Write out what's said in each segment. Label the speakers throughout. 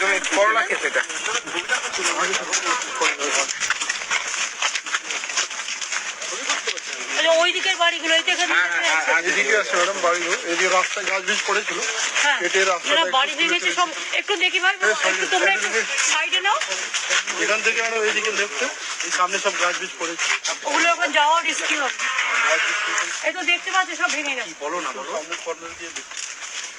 Speaker 1: তুমি করলা খেতে এটা
Speaker 2: বাড়িগুলো এই দেখেন
Speaker 3: এদিকে আছে। ম্যাডাম বাড়িগুলো। এই যে রাস্তায় গাছ বীজ পড়েছিল কেটে রাস্তাটা
Speaker 2: বাড়ি ভেঙেছে সব। একটু দেখি ভাই একটু তোমরা একটু
Speaker 3: সাইডে।
Speaker 2: সাইডে নাও।
Speaker 3: এখান থেকে আরও এইদিকে দেখতে এই সামনে সব গাছ বীজ পড়েছে।
Speaker 2: ওগুলো এখন যাওয়া রিস্কি হবে। এই তো দেখতে পাচ্ছি সব ভেঙে গেছে।
Speaker 3: বলো না বলো।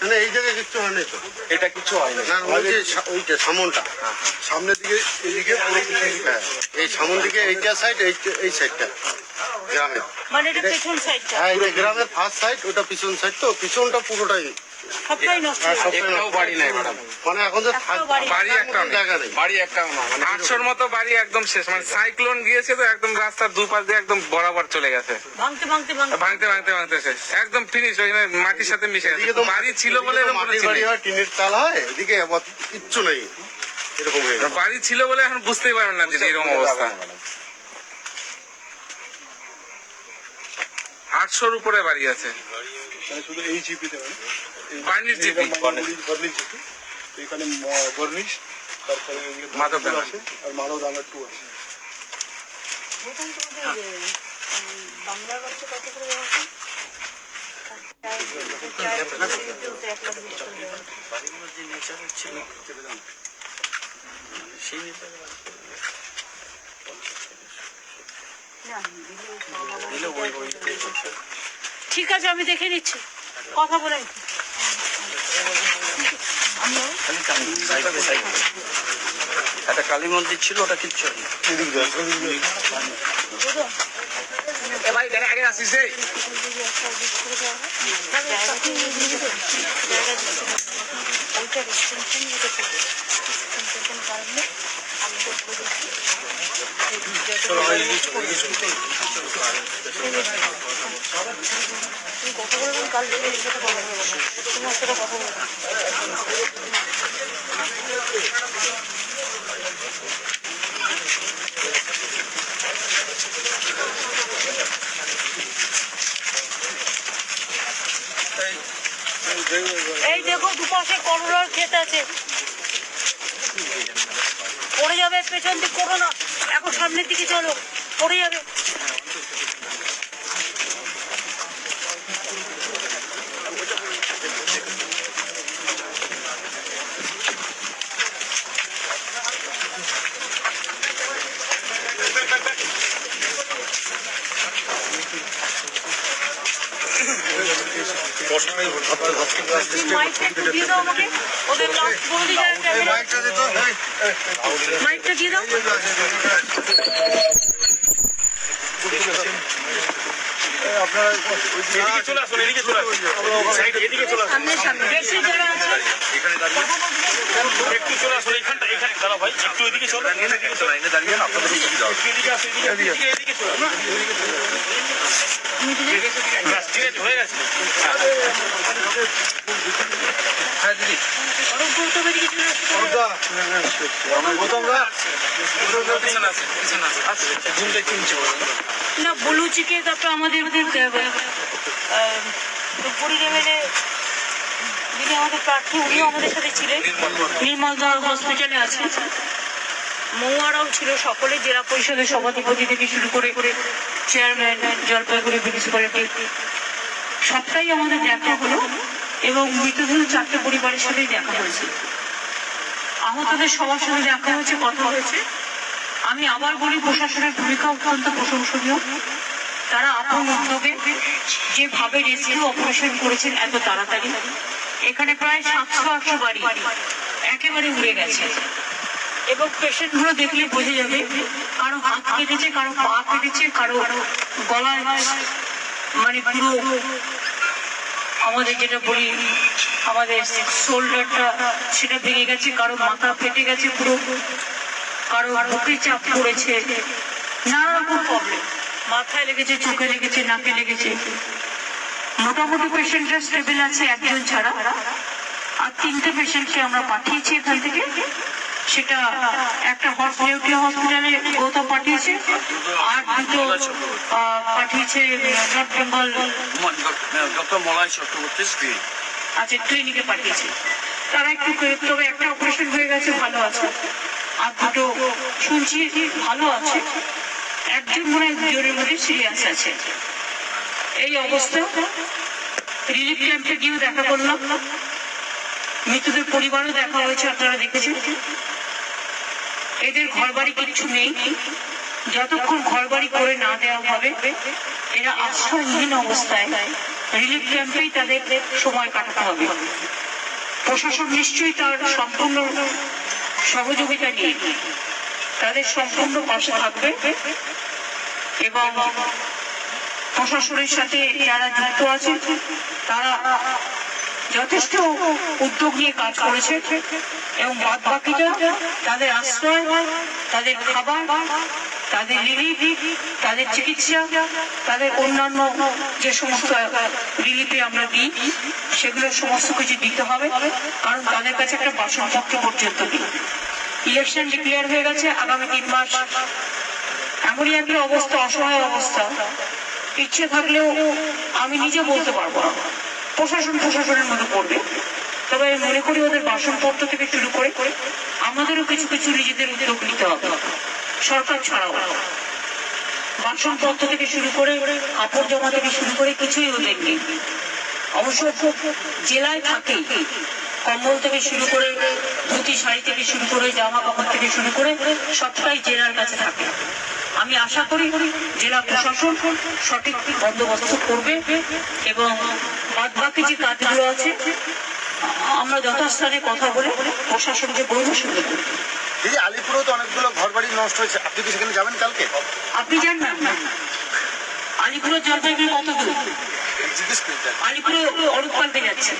Speaker 3: মানে এই জায়গায় কিচ্ছু হয়নি তো।
Speaker 1: এটা কিছু হয় না
Speaker 3: না ওই যে সা- ওইটা সামনটা। সামনের দিকে এদিকে পুরো পিছন দিকে হ্যাঁ। এই সামন দিকে এইটা সাইড এই সাইডটা গ্রামের
Speaker 2: মানে এটা পেছন সাইডটা
Speaker 3: হ্যাঁ এটা গ্রামের ফার্স্ট সাইড ওটা পিছন সাইড তো পিছনটা পুরোটাই
Speaker 2: সবটাই নষ্ট
Speaker 3: হ্যাঁ,
Speaker 2: হয়ে গেছে।
Speaker 3: সবটাই
Speaker 1: একটাও বাড়ি নাই ম্যাডাম
Speaker 3: মানে এখন যে
Speaker 2: বাড়ি নেই।
Speaker 3: জায়গা নেই।
Speaker 1: বাড়ি একটাও না মানে আটশোর মতো বাড়ি একদম শেষ মানে সাইক্লোন গিয়েছে তো একদম রাস্তার দুপাশ দিয়ে একদম বরাবর চলে গেছে।
Speaker 2: ভাঙতে ভাঙতে ভাঙতে।
Speaker 1: ভাঙতে ভাঙতে ভাঙতে শেষ। একদম ফিনিশ ওই মাটির সাথে মিশে গেছে। বাড়ি ছিল বলে এরকম কোনো
Speaker 3: মাটির
Speaker 1: ছিল
Speaker 3: বাড়ি হয় টিনের চাল হয় এদিকে কিচ্ছু নেই। এরকম
Speaker 1: বাড়ি ছিল বলে এখন বুঝতেই পারবেন না যে এরকম অবস্থা। আটশোর উপরে বাড়ি আছে।
Speaker 4: মানে শুধু এই জিপিতে মানে
Speaker 1: বার্নিশ জিপি।
Speaker 4: এখানে বার্নিশ তারপরে
Speaker 1: মাধবডাঙ্গা।
Speaker 4: আছে আর মাধবডাঙ্গা টু আছে।
Speaker 2: বাংলার বাচ্চা কত করে দেওয়া হয়? চার- চার বছর দিতে এক লাখ বিশ করে দেওয়া হয়। না, ঠিক আছে আমি দেখে নিচ্ছি কথা বলে
Speaker 5: একটা কালী মন্দির ছিল ওটা কিচ্ছু হয়নি
Speaker 3: এদিক দিয়ে আসো, এদিক দিয়ে আসো।
Speaker 2: বুঝলো?
Speaker 1: ভাই আগে আসিস রে
Speaker 2: জায়গা কি দিয়ে দিবে? জায়গা দিচ্ছে না। ওইটার extension দিতে হবে। extension কারণে আমি বলে এই দেখো দুপাশে করলার ক্ষেত আছে। পড়ে যাবে পেছন দিক করো না। এখন সামনের দিকে চলো পড়ে যাবে। Thank মাইকটা
Speaker 3: মাইকটা
Speaker 2: দিয়ে দাও
Speaker 3: আপনারা
Speaker 4: এদিকে চলে আসুন এদিকে চলে আসুন। সাইড এদিকে চলে আসুন।
Speaker 2: সামনে সামনে। বেশি জায়গা আছে কথা বলতে
Speaker 4: একটু চলে আসুন এখানটা এখানে দাঁড়া ভাই একটু এদিকে চলে এদিকে চলে দাঁড়িয়ে আপনাদের সুবিধা এদিকে আসুন এদিকে এদিকে। এদিকে চলে আছে
Speaker 2: তারপর আমাদের সাথে নির্মল দা হসপিটালে আছে মৌয়ারাও ছিল সকলে, জেলা পরিষদের সভাধিপতি থেকে শুরু করে করে চেয়ারম্যান জলপাইগুড়ি মিউনিসিপ্যালিটি সবটাই আমাদের দেখা হলো এবং মৃতদেহ চারটে পরিবারের সাথেই দেখা হয়েছে। আহতদের সবার সাথে দেখা হয়েছে, কথা হয়েছে। আমি আবার বলি, প্রশাসনের ভূমিকা অত্যন্ত প্রশংসনীয়। তারা আপন উদ্যোগে যেভাবে রেস্কিউ অপারেশন করেছেন এত তাড়াতাড়ি। এখানে প্রায় সাতশো আটশো বাড়ি একেবারে উড়ে গেছে। এবং পেশেন্টগুলো দেখলে বোঝা যাবে, কারও হাত কেটেছে, কারও পা কেটেছে, কারও গলায় মানে পুরো আমাদের যেটা বলি, আমাদের শোল্ডারটা সেটা ভেঙে গেছে, কারও মাথা ফেটে গেছে পুরো, কারও বুকে চাপ পড়েছে, নানা রকম প্রবলেম মাথায় লেগেছে, চোখে লেগেছে, নাকে লেগেছে। মোটামুটি পেশেন্টরা স্টেবল আছে, একজন ছাড়া। আর তিনটে পেশেন্টকে আমরা পাঠিয়েছি এখান থেকে। সেটা একটা হর্স নিউক্লিয়া হসপিটালে গৌতম পাঠিয়েছে আর দুটো পাঠিয়েছে North Bengal
Speaker 5: doctor Malay Chakraborty স্ত্রী
Speaker 2: আচ্ছা ক্লিনিকে পাঠিয়েছে। তারা একটু তবে একটা অপারেশন হয়ে গেছে ভালো আছে। আর দুটো শুনছি ভালো আছে। একজন মনে হয় দুজনের মধ্যে সিরিয়াস আছে। এই অবস্থা। রিলিফ ক্যাম্পে গিয়েও দেখা করলাম। মৃতদের পরিবারও দেখা হয়েছে আপনারা দেখেছেন। এদের ঘর বাড়ি কিচ্ছু নেই। যতক্ষণ ঘর বাড়ি করে না দেওয়া হবে, এরা আশ্রয়হীন অবস্থায় রিলিফ ক্যাম্পেই তাদের সময় কাটাতে হবে। প্রশাসন নিশ্চয়ই তার সম্পূর্ণ সহযোগিতা নিয়ে তাদের সম্পূর্ণ পাশে থাকবে এবং প্রশাসনের সাথে যারা যুক্ত আছে তারা যথেষ্ট উদ্যোগ নিয়ে কাজ করেছে এবং বাদ বাকিটা তাদের আশ্রয়, তাদের খাবার, তাদের রিলিফ তাদের চিকিৎসা, তাদের অন্যান্য যে সমস্ত রিলিফে আমরা দিই, সেগুলো সমস্ত কিছু দিতে হবে, কারণ তাদের কাছে একটা বাসনপত্র পর্যন্ত নেই। ইলেকশন ডিক্লেয়ার হয়ে গেছে, আগামী তিন মাস এমনই একটা অবস্থা, অসহায় অবস্থা। ইচ্ছে থাকলেও আমি নিজে বলতে পারব না। প্রশাসন প্রশাসনের মতো করবে। তবে আমি মনে করি ওদের বাসনপত্র থেকে শুরু করে আমাদেরও কিছু কিছু নিজেদের উদ্যোগ নিতে হবে। সরকার ছাড়াও। বাসনপত্র থেকে শুরু করে কাপড় জমা থেকে শুরু করে কিছুই ওদের নেই। অবশ্য জেলায় থাকে। কম্বল থেকে শুরু করে ধুতি, শাড়ি থেকে শুরু করে জামা কাপড় থেকে শুরু করে সবটাই জেলার কাছে থাকে। আমি আশা করি জেলা প্রশাসন সঠিক বন্দোবস্ত করবে এবং বাদ বাকি যে কাজগুলো আছে আমরা যথাস্থানে কথা বলে প্রশাসনকে বলব শুনতে করব।
Speaker 3: দিদি আলিপুরেও তো অনেকগুলো ঘর বাড়ি নষ্ট হয়েছে। আপনি কি সেখানে যাবেন কালকে?
Speaker 2: আপনি জান না? আলিপুরের জলপাইগুড়ি কত দূর? আলিপুরে অরূপ পাল্টে যাচ্ছে।